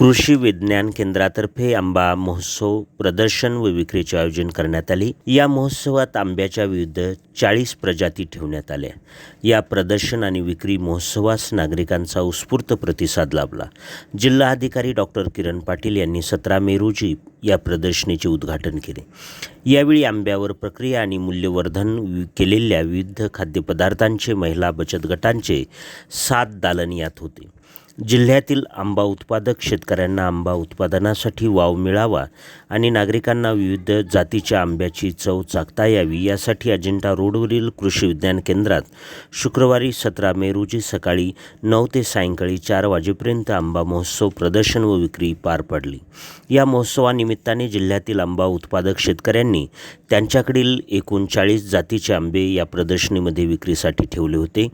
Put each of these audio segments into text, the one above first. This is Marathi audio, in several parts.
कृषी विज्ञान केंद्रातर्फे आंबा महोत्सव प्रदर्शन व विक्रीचे आयोजन करण्यात आले. या महोत्सवात आंब्याच्या विविध चाळीस प्रजाती ठेवण्यात आल्या. या प्रदर्शन आणि विक्री महोत्सवास नागरिकांचा उत्स्फूर्त प्रतिसाद लाभला. जिल्हाधिकारी डॉक्टर किरण पाटील यांनी सतरा मे रोजी या प्रदर्शनीचे उद्घाटन केले. यावेळी आंब्यावर प्रक्रिया आणि मूल्यवर्धन केलेल्या विविध खाद्यपदार्थांचे महिला बचत गटांचे सात दालन यात होते. जिल्ह्यातील आंबा उत्पादक शेतकऱ्यांना आंबा उत्पादनासाठी वाव मिळावा आणि नागरिकांना विविध जातीच्या आंब्याची चव चाकता यावी यासाठी अजिंठा रोडवरील कृषी विज्ञान केंद्रात शुक्रवारी सतरा मे रोजी सकाळी नऊ ते सायंकाळी चार वाजेपर्यंत आंबा महोत्सव प्रदर्शन व विक्री पार पडली. या महोत्सवानिमित्ताने जिल्ह्यातील आंबा उत्पादक शेतकऱ्यांनी त्यांच्याकडील एकूण चाळीस जातीचे आंबे या प्रदर्शनीमध्ये विक्रीसाठी ठेवले होते.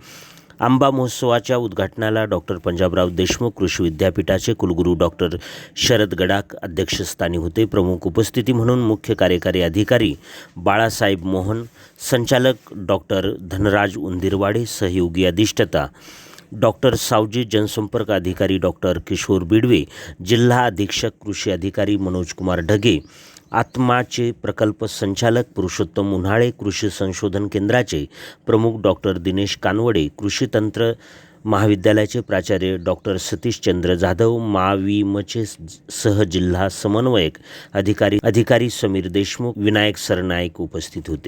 आंबा महोत्सवाच्या उद्घाटनाला डॉक्टर पंजाबराव देशमुख कृषी विद्यापीठाचे कुलगुरू डॉक्टर शरद गडाख अध्यक्षस्थानी होते. प्रमुख उपस्थिती म्हणून मुख्य कार्यकारी अधिकारी बाळासाहेब मोहन संचालक डॉक्टर धनराज उंदिरवाडे सहयोगी अधिष्ठता डॉक्टर सावजी जनसंपर्क अधिकारी डॉक्टर किशोर बिडवे जिल्हा अधीक्षक कृषी अधिकारी मनोजकुमार ढगे आत्माचे प्रकल्प संचालक पुरुषोत्तम उन्हाळे कृषी संशोधन केंद्राचे प्रमुख डॉक्टर दिनेश कानवडे कृषी तंत्र महाविद्यालयाचे प्राचार्य डॉक्टर सतीशचंद्र जाधव माविमचे सह जिल्हा समन्वयक अधिकारी अधिकारी समीर देशमुख विनायक सरनाईक उपस्थित होते.